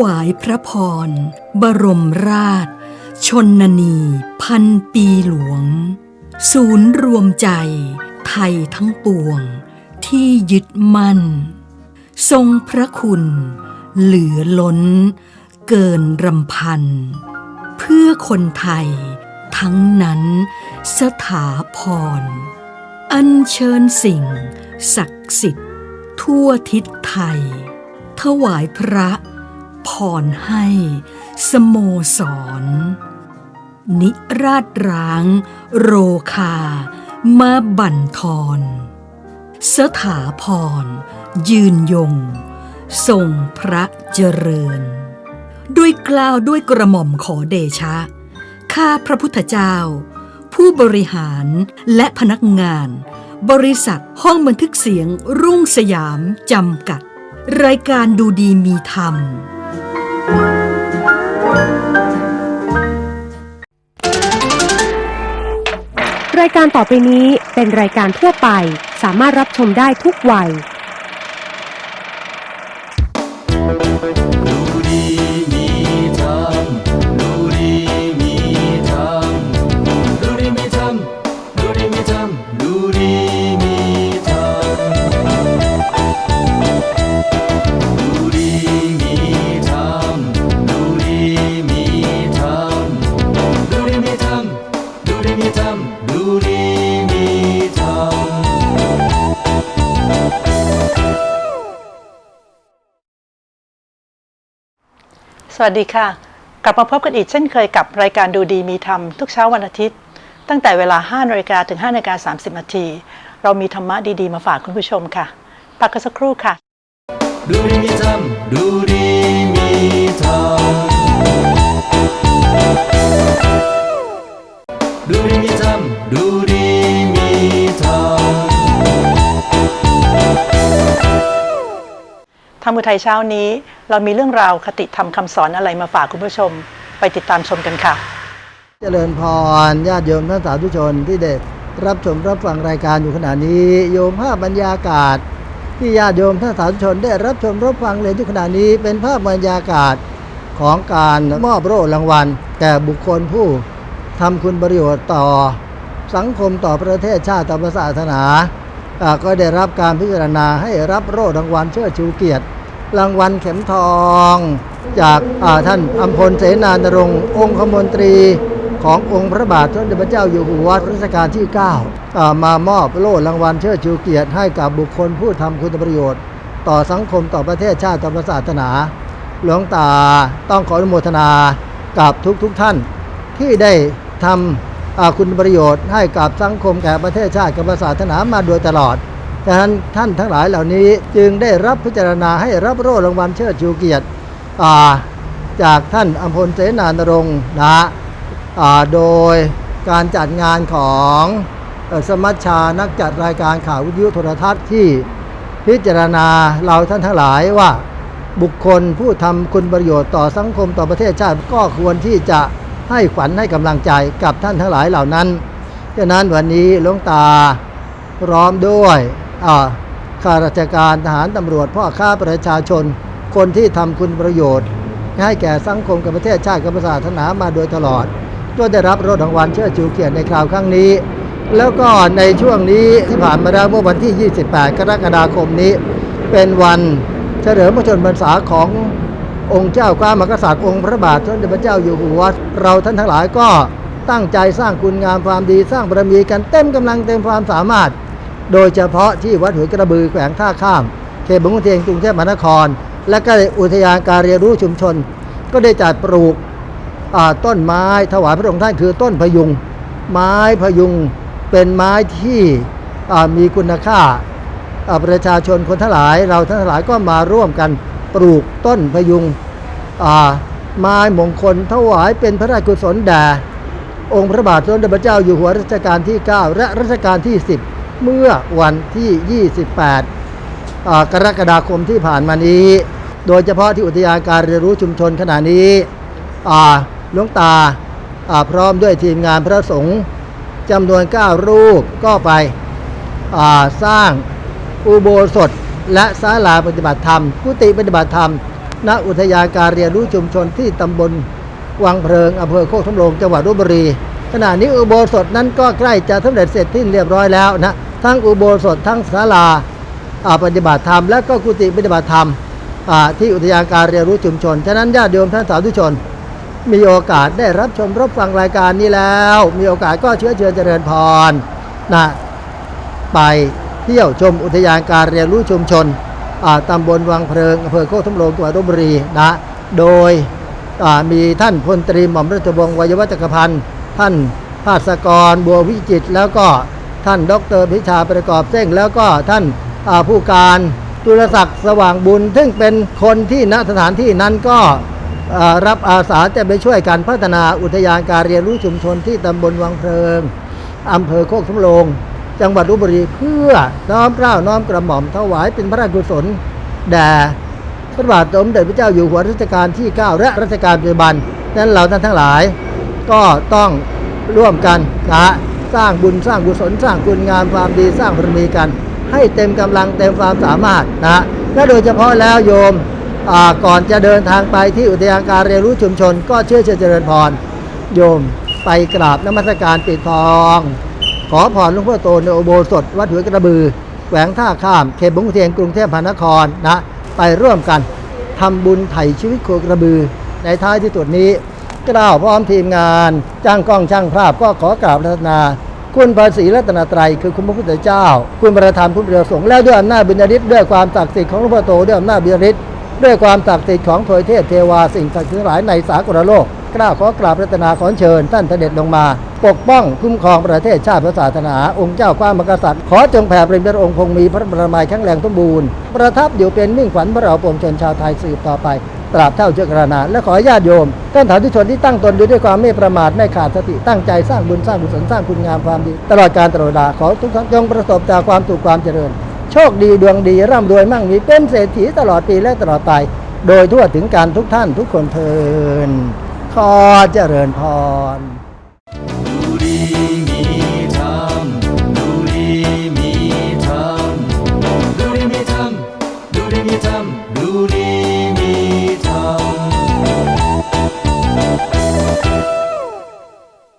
วายพระพร บรมราช ชนนีพันปีหลวง ศูนย์รวมใจ ไทยทั้งปวง ที่ยึดมั่น ทรงพระคุณ เหลือล้น เกินรำพัน เพื่อคนไทย ทั้งนั้นสถาพร อัญเชิญสิ่ง ศักดิ์สิทธิ์ ทั่วทิศไทยถวายพระ พรให้สโมสร นิราชร้าง โรคา มาบั่นทอนสถาพร ยืนยง ทรงพระเจริญ ด้วยกล่าวด้วยกระหม่อมขอเดชะ ข้าพระพุทธเจ้า ผู้บริหารและพนักงาน บริษัทห้องบันทึกเสียงรุ่งสยามจำกัด รายการดูดีมีธรรม รายการต่อไปนี้เป็นรายการทั่วไป สามารถรับชมได้ทุกวัย ดูดีมีธรรมดูดีมีธรรมดูดีมีธรรมดูดีมีธรรมดูดีมีธรรมดูดีมีธรรมดูดีมีธรรมดูดีมีธรรมดูดีมีธรรม สวัสดีค่ะ กลับมาพบกันอีกเช่นเคยกับรายการดูดีมีธรรมทุกเช้าวันอาทิตย์ ตั้งแต่เวลา5นาฬิกาถึง5นาฬิกา30นาทีเรามีธรรมะดีๆ มาฝากคุณผู้ชมค่ะพักกันสักครู่ค่ะ ดูดีมีธรรมดูดีมีธรรมดูดีมีธรรมดูดี ธรรมอุทัยเช้านี้ เรามีเรื่องราวคติธรรมคำสอนอะไรมาฝากคุณผู้ชม ไปติดตามชมกันค่ะ เจริญพรญาติโยมท่านสาธุชนที่ได้รับชมรับฟังรายการอยู่ขณะนี้ โยมภาพบรรยากาศ ที่ญาติโยมท่านสาธุชนได้รับชมรับฟังเลยที่ขณะนี้เป็นภาพบรรยากาศของการมอบโล่รางวัลแก่บุคคลผู้ทำคุณประโยชน์ต่อ สังคมต่อประเทศชาติต่อศาสนา ก็ได้รับการพิจารณาให้รับโล่รางวัลเชิดชูเกียรติ รางวัลเข็มทอง จากาท่านอัมพลเสนานรงค์องคมนตรีขององค์พระบาทสมเด็จพระเจ้าอยู่หัวรัชกาลที่9ามามอบโล่รางวัลเชิดชูเกียรติให้กับบุคคลผู้ทำคุณประโยชน์ ต่อสังคมต่อประเทศชาติต่อศาสนา หลวงตาต้องขออนุโมทนากับทุกๆทท่านที่ได้ทำอ่า คุณประโยชน์ให้กับสังคมแก่ประเทศชาติกับศาสนามาโดยตลอดดังนั้นท่านทั้งหลายเหล่านี้จึงได้รับพิจารณาให้รับโล่รางวัลเชิดชูเกียรติจากท่านอัมพลเสนานรงค์นะโดยการจัดงานของสมัชชานักจัดรายการข่าววิทยุโทรทัศน์ที่พิจารณาเราท่านทั้งหลายว่าบุคคลผู้ทำคุณประโยชน์ต่อสังคมต่อประเทศชาติก็ควรที่จะ ให้ขวัญให้กำลังใจกับท่านทั้งหลายเหล่านั้นฉะนั้นวันนี้หลวงตาพร้อมด้วยข้าราชการทหารตำรวจพ่อค้าประชาชน คนที่ทำคุณประโยชน์ ให้แก่สังคมกับประเทศชาติกับศาสนามาโดยตลอดก็ได้รับรถรางวัลเชิดชูเกียรติในคราวครั้งนี้ แล้วก็ในช่วงนี้ที่ผ่านมาแล้วเมื่อวันที่ 28 กรกฎาคมนี้ เป็นวันเฉลิมพระชนมพรรษาของ องค์เจ้าก้ามากษัตริย์องค์พระบาทสมเด็จพระเจ้าอยู่หัวเราท่านทั้งหลายก็ตั้งใจสร้างคุณงามความดีสร้างบารมีกันเต็มกำลังเต็มความสามารถ โดยเฉพาะที่วัดหัวกระบือแขวงท่าข้ามเขตบางขุนเทียนกรุงเทพมหานคร และก็อุทยานการเรียนรู้ชุมชน ก็ได้จัดปลูกต้นไม้ถวายพระองค์ท่านคือต้นพยุง ไม้พยุงเป็นไม้ที่มีคุณค่าอ่าประชาชนคนทั้งหลายเราทั้งหลายก็มาร่วมกัน ปลูกต้นพยุงอ่าไม้มงคลถวายเป็นพระราชกุศลแด่องค์พระบาทสมเด็จพระเจ้าอยู่หัวรัชกาลที่ 9 และรัชกาลที่ 10 เมื่อวันที่ 28 กรกฎาคมที่ผ่านมานี้ โดยเฉพาะที่อุทยานการเรียนรู้ชุมชนขณะนี้หลวงตาพร้อมด้วยทีมงานพระสงฆ์จำนวน 9 รูปก็ไปสร้างอุโบสถ และศาลาปฏิบัติธรรม กุฏิปฏิบัติธรรม ณ อุทยานการเรียนรู้ชุมชนที่ตำบลวังเพลิงอำเภอโคกสำโรงจังหวัดลบบุรี ขณะนี้อุโบสถนั้นก็ใกล้จะสำเร็จเสร็จที่เรียบร้อยแล้วนะ ทั้งอุโบสถทั้งศาลาปฏิบัติธรรม และก็กุฏิปฏิบัติธรรมที่อุทยานการเรียนรู้ชุมชน ฉะนั้นญาติโยมท่านสาธุชน มีโอกาสได้รับชมรับฟังรายการนี้แล้ว มีโอกาสก็เชื้อเชิญเจริญพรนะไป เที่ยวชมอุทยานการเรียนรู้ชุมชนตำบลวังเพลิงอำเภอโคกทุมโรงจังหวัดลบบุรีนะโดยมีท่านพลตรีหม่อมราชวงศ์วัยวัจกพันธ์ท่านภาสกรบัววิจิตแล้วก็ท่านดรพิชาประกอบเส้งแล้วก็ท่านผู้การจุลศักดิ์สว่างบุญ ซึ่งเป็นคนที่ณสถานที่นั้นก็รับอาสาจะไปช่วยกันพัฒนาอุทยานการเรียนรู้ชุมชนที่ตำบลวังเพลิงอำเภอโคกสำโรง จังหวัดลบบุรีเพื่อน้อมเกล้าน้อมกระหม่อมถวายเป็นพระราชกุศลแด่พระบาทสมเด็จพระเจ้าอยู่หัวรัชกาลที่ 9 และรัชกาลปัจจุบันนั้นเราท่านทั้งหลาย ก็ต้องร่วมกันนะสร้างบุญสร้างกุศลสร้างคุณงามความดีสร้างบารมีกัน ให้เต็มกำลังเต็มความสามารถนะฮะและโดยเฉพาะแล้วโยมก่อนจะเดินทางไปที่อุทยานการเรียนรู้ชุมชน ก็เชื่อเชิญเจริญพรโยมไปกราบนมัสการปิดทอง ขอพรหลวงพ่อโตในอุโบสถวัดหัวกระบือแขวงท่าข้ามเขตบางขุนเทียนกรุงเทพมหานครนะไปร่วมกันทำบุญไถ่ชีวิตโคกระบือ ในท้ายที่สุดนี้กล่าวพร้อมทีมงาน จ้างกล้องช่างภาพก็ขอกราบรัตนา คุณภาษีรัตนตรัยคือคุณพระพุทธเจ้า คุณประธานผู้เรือสงฆ์แล้วด้วยอำนาจบุญญาฤทธิ์ด้วยความศักดิ์สิทธิ์ของหลวงพ่อโตด้วยอำนาจบุญญาฤทธิ์ด้วยความศักดิ์สิทธิ์ของเผยเทพเทวาสิ่งศักดิ์สิทธิ์หลายในสากลโลก กล้าขอกราบรัตนาขอเชิญท่านเสด็จลงมา ปกป้องคุ้มครองประเทศชาติพระศาสนา องค์เจ้าความมกษัตริย์ ขอจงแผ่ปริมพระองค์คงมีพระบรมีแข็งแรงสมบูรณ์ ประทับอยู่เป็นมิ่งขวัญพระเราปวงชนชาวไทยสืบต่อไป ตราบเท่าเจ้ากรณาและขอญาติโยมท่านสาธุชนที่ตั้งตนอยู่ด้วยความไม่ประมาทไม่ขาดสติตั้งใจสร้างบุญสร้างกุศลสร้างคุณงามความดี ตลอดการตลอดเวลาขอทุกท่านจงประสบแต่ความสุขความเจริญ โชคดีดวงดีร่ำรวยมั่งมีเป็นเศรษฐีตลอดปีและตลอดไปโดยทั่วถึงการทุกท่านทุกคนเทิน ขอเจริญพร